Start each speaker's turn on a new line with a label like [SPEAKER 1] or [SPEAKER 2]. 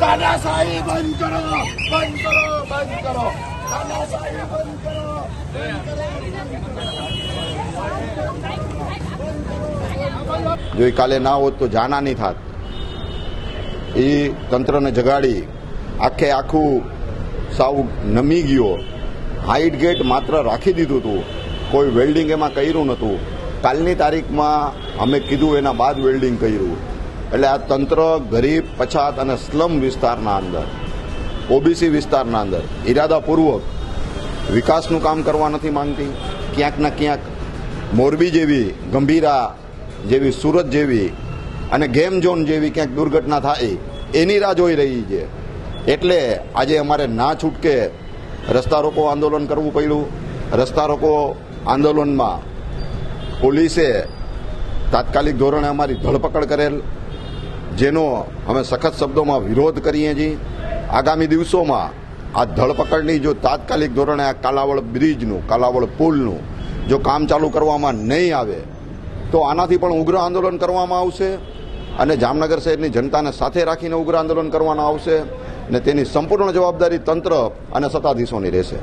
[SPEAKER 1] તાનાશાહી બંધ કરો બંધ કરો બંધ કરો
[SPEAKER 2] જો કાલે ના હોત તો જાના નહીં થાત. એ તંત્રને જગાડી આખે આખું સાવ નમી ગયો. હાઇટ ગેટ માત્ર રાખી દીધું હતું કોઈ વેલ્ડિંગ એમાં કર્યું નહોતું. કાલની તારીખમાં અમે કીધું એના બાદ વેલ્ડિંગ કર્યું. એટલે આ તંત્ર ગરીબ, પછાત અને સ્લમ વિસ્તારના અંદર, ઓબીસી વિસ્તારના અંદર ઇરાદાપૂર્વક વિકાસનું કામ કરવા નથી માંગતી. ક્યાંક ને ક્યાંક મોરબી જેવી, ગંભીરા જેવી, સુરત જેવી અને ગેમ ઝોન જેવી ક્યાંક દુર્ઘટના થાય, એની રાહ જોઈ રહી છે. એટલે આજે અમારે ના છૂટકે રસ્તા રોકો આંદોલન કરવું પડ્યું. રસ્તા રોકો આંદોલનમાં પોલીસે તાત્કાલિક ધોરણે અમારી ધરપકડ કરેલ, જેનો અમે સખત શબ્દોમાં વિરોધ કરીએ છીએ. આગામી દિવસોમાં આ ધરપકડની જો તાત્કાલિક ધોરણે આ કાલાવડ બ્રિજનું, કાલાવડ પુલનું જો કામ ચાલુ કરવામાં નહીં આવે, તો આનાથી પણ ઉગ્ર આંદોલન કરવામાં આવશે અને જામનગર શહેરની જનતાને સાથે રાખીને ઉગ્ર આંદોલન કરવાનું આવશે અને તેની સંપૂર્ણ જવાબદારી તંત્ર અને સત્તાધીશોની રહેશે.